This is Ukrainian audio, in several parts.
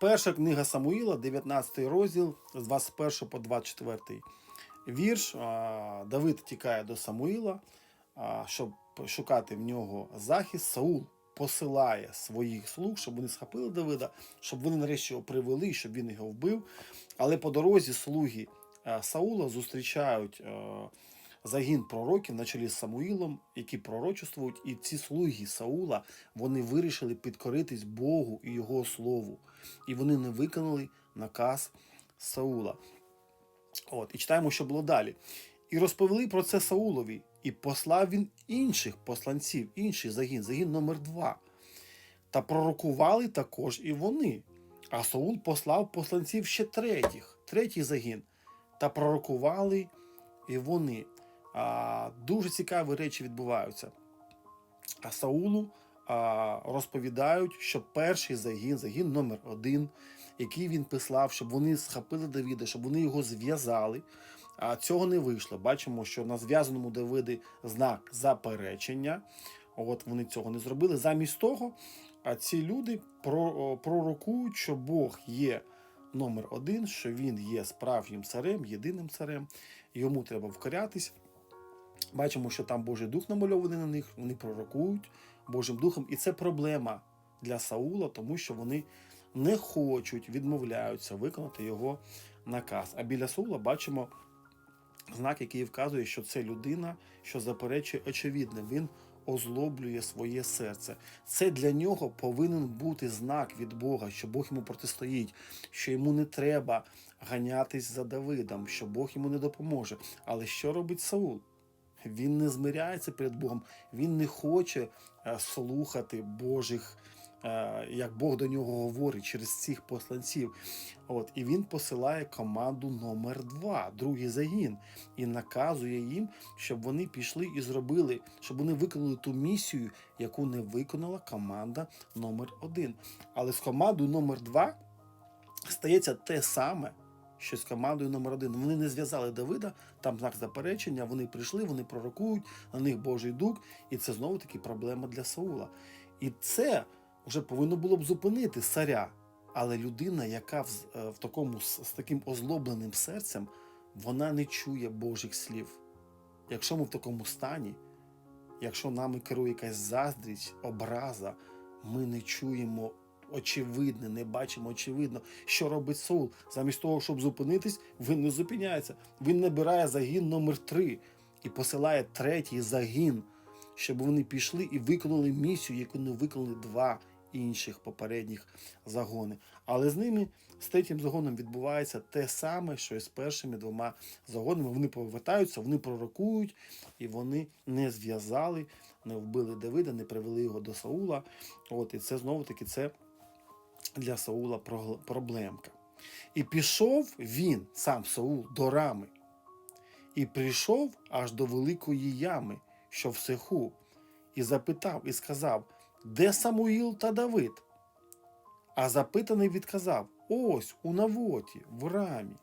Перша книга Самуїла, 19 розділ, з 21 по 24 вірш. Давид тікає до Самуїла, щоб шукати в нього захист. Саул посилає своїх слуг, щоб вони схопили Давида, щоб вони нарешті його привели, щоб він його вбив. Але по дорозі слуги е, Саула зустрічають е, загін пророків на чолі з Самуїлом, які пророчествують, і ці слуги Саула вони вирішили підкоритись Богу і його слову. І вони не виконали наказ Саула. От, і читаємо, що було далі. І розповіли про це Саулові, і послав він інших посланців, інший загін, загін номер два. Та пророкували також і вони. А Саул послав посланців ще третіх, третій загін. Та пророкували і вони. Дуже цікаві речі відбуваються. А Саулу розповідають, що перший загін, загін номер один, який він писав, щоб вони схопили Давіда, щоб вони його зв'язали. А цього не вийшло. Бачимо, що на зв'язаному Давиді знак заперечення. От вони цього не зробили. Замість того, а ці люди пророкують, що Бог є номер один, що він є справжнім царем, єдиним царем. Йому треба вкорятись. Бачимо, що там Божий дух намальований на них, вони пророкують Божим духом, і це проблема для Саула, тому що вони не хочуть, відмовляються виконати його наказ. А біля Саула бачимо знак, який вказує, що це людина, що заперечує очевидне. Він озлоблює своє серце. Це для нього повинен бути знак від Бога, що Бог йому протистоїть, що йому не треба ганятись за Давидом, що Бог йому не допоможе. Але що робить Саул? Він не змиряється перед Богом, він не хоче е, слухати Божих, е, як Бог до нього говорить через цих посланців. От, і він посилає команду номер два, другий загін, і наказує їм, щоб вони пішли і зробили, щоб вони виконали ту місію, яку не виконала команда номер один. Але з командою номер два стається те саме. Що з командою номер один. Вони не зв'язали Давида, там знак заперечення, вони прийшли, вони пророкують, на них Божий дух, і це знову таки проблема для Саула. І це вже повинно було б зупинити царя. Але людина, яка в, е, в такому з таким озлобленим серцем, вона не чує Божих слів. Якщо ми в такому стані, якщо нами керує якась заздрість, образа, ми не чуємо очевидне, не бачимо очевидно, що робить Саул. Замість того, щоб зупинитись, він не зупиняється. Він набирає загін номер 3 і посилає третій загін, щоб вони пішли і виконали місію, яку не виконали два інших попередніх загони. Але з ними, з третім загоном, відбувається те саме, що і з першими двома загонами. Вони повертаються, вони пророкують, і вони не зв'язали, не вбили Давида, не привели його до Саула. От, і це знову таки це для Саула проблемка. І пішов він, сам Саул, до рами, і прийшов аж до великої ями, що в цеху, і запитав, і сказав: Де Самуїл та Давид? А запитаний відказав: Ось у Навоті, в рамі.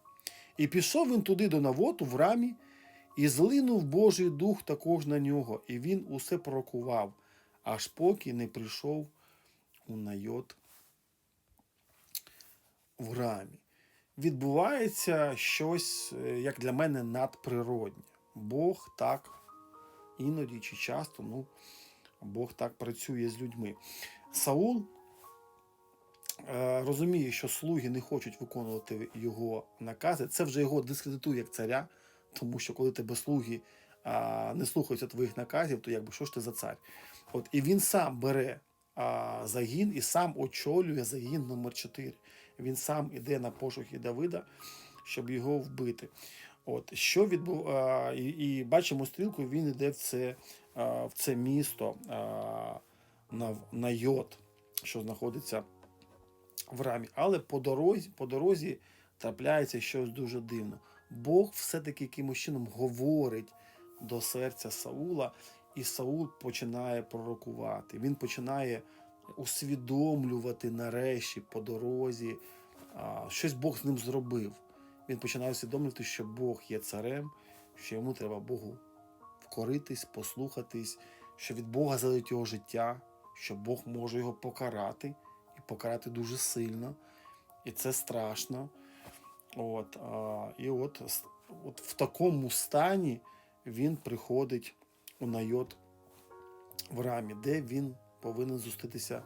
І пішов він туди до Навоту в рамі, і злинув Божий дух також на нього, і він усе пророкував, аж поки не прийшов у Найот в рамі. Відбувається щось, е, як для мене, надприроднє. Бог так іноді чи часто, ну, Бог так працює з людьми. Саул е, розуміє, що слуги не хочуть виконувати його накази. Це вже його дискредитує як царя, тому що коли тебе слуги а, не слухаються твоїх наказів, то якби що ж ти за цар? От, і він сам бере загін і сам очолює загін номер 4 Він сам іде на пошуки Давида, щоб його вбити. От, що відбув... і, і бачимо стрілку, він йде в це, в це місто на, на Йот, що знаходиться в рамі. Але по дорозі, по дорозі трапляється щось дуже дивне. Бог все-таки якимось чином говорить до серця Саула, і Саул починає пророкувати. Він починає усвідомлювати нарешті по дорозі, щось Бог з ним зробив. Він починає усвідомлювати, що Бог є царем, що йому треба Богу вкоритись, послухатись, що від Бога залежить його життя, що Бог може його покарати і покарати дуже сильно. і це страшно. От, а, і от, от в такому стані він приходить у найот в рамі, де він повинен зустрітися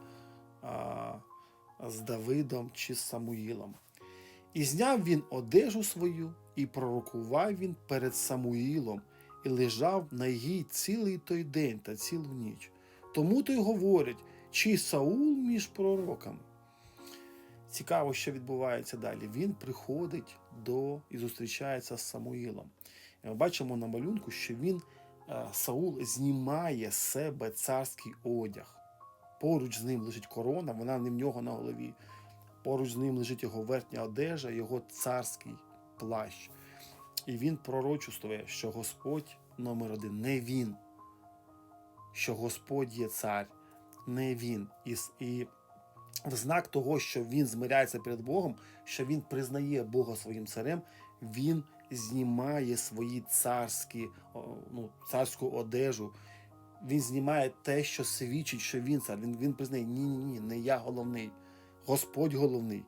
а, з Давидом чи з Самуїлом. І зняв він одежу свою, і пророкував він перед Самуїлом, і лежав на їй цілий той день та цілу ніч. Тому то й говорять, чи Саул між пророками. Цікаво, що відбувається далі. Він приходить до і зустрічається з Самуїлом. І ми бачимо на малюнку, що він, е, Саул, знімає з себе царський одяг. Поруч з ним лежить корона, вона не в нього на голові. Поруч з ним лежить його верхня одежа, його царський плащ. І він пророчествує, що Господь номер один не він, що Господь є цар, не він. І, і в знак того, що він змиряється перед Богом, що він признає Бога своїм царем, він знімає свої царські, ну, царську одежу. Він знімає те, що свідчить, що він цар. Він, він признає, ні, ні, ні, не я головний. Господь головний.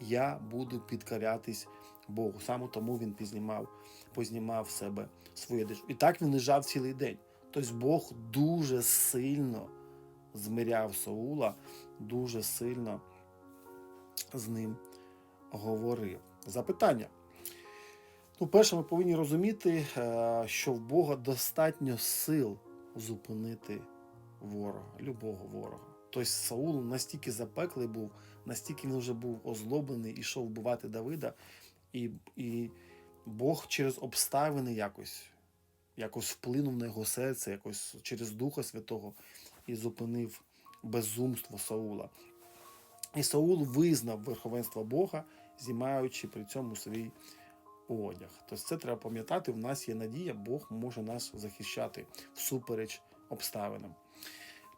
Я буду підкорятись Богу. Саме тому він познімав, познімав себе свою одежу. І так він лежав цілий день. Тобто Бог дуже сильно змиряв Саула, дуже сильно з ним говорив. Запитання. Ну, перше, ми повинні розуміти, е, що в Бога достатньо сил зупинити ворога, любого ворога. Тобто Саул настільки запеклий був, настільки він вже був озлоблений, ішов вбивати Давида, і, і Бог через обставини якось, якось вплинув на його серце, якось через Духа Святого і зупинив безумство Саула. І Саул визнав верховенство Бога, знімаючи при цьому свій одяг. Тобто це треба пам'ятати. У нас є надія, Бог може нас захищати всупереч обставинам.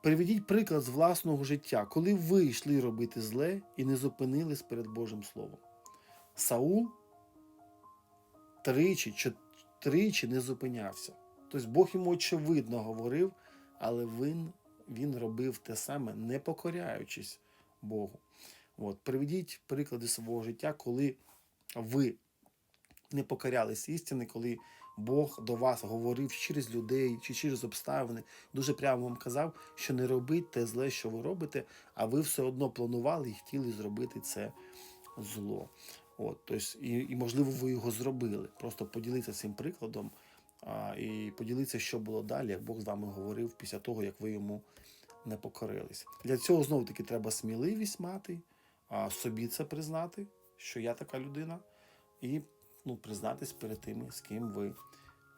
Приведіть приклад з власного життя, коли ви йшли робити зле і не зупинились перед Божим Словом. Саул тричі, тричі не зупинявся. Тобто Бог йому очевидно говорив, але він, він робив те саме, не покоряючись Богу. От, приведіть приклади свого життя, коли ви не покорялись істини, коли Бог до вас говорив через людей чи через обставини, дуже прямо вам казав, що не робіть те зле, що ви робите, а ви все одно планували і хотіли зробити це зло. От, тобто, і, і можливо, ви його зробили. Просто поділіться цим прикладом а, і поділіться, що було далі, як Бог з вами говорив після того, як ви йому не покорились. Для цього знову таки треба сміливість мати, а, собі це признати, що я така людина, і ну, признатись перед тими, з ким ви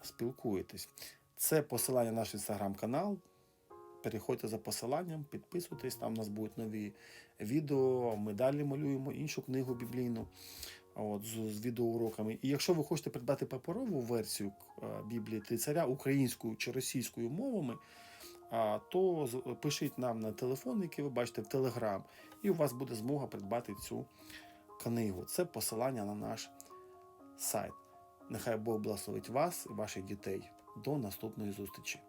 спілкуєтесь. Це посилання на наш інстаграм-канал. Переходьте за посиланням, підписуйтесь, там у нас будуть нові відео. Ми далі малюємо іншу книгу біблійну от, з, з відеоуроками. І якщо ви хочете придбати паперову версію е, Біблії Три царя українською чи російською мовами, то пишіть нам на телефон, який ви бачите в Телеграм, і у вас буде змога придбати цю книгу. Це посилання на наш сайт. Нехай Бог благословить вас і ваших дітей. До наступної зустрічі!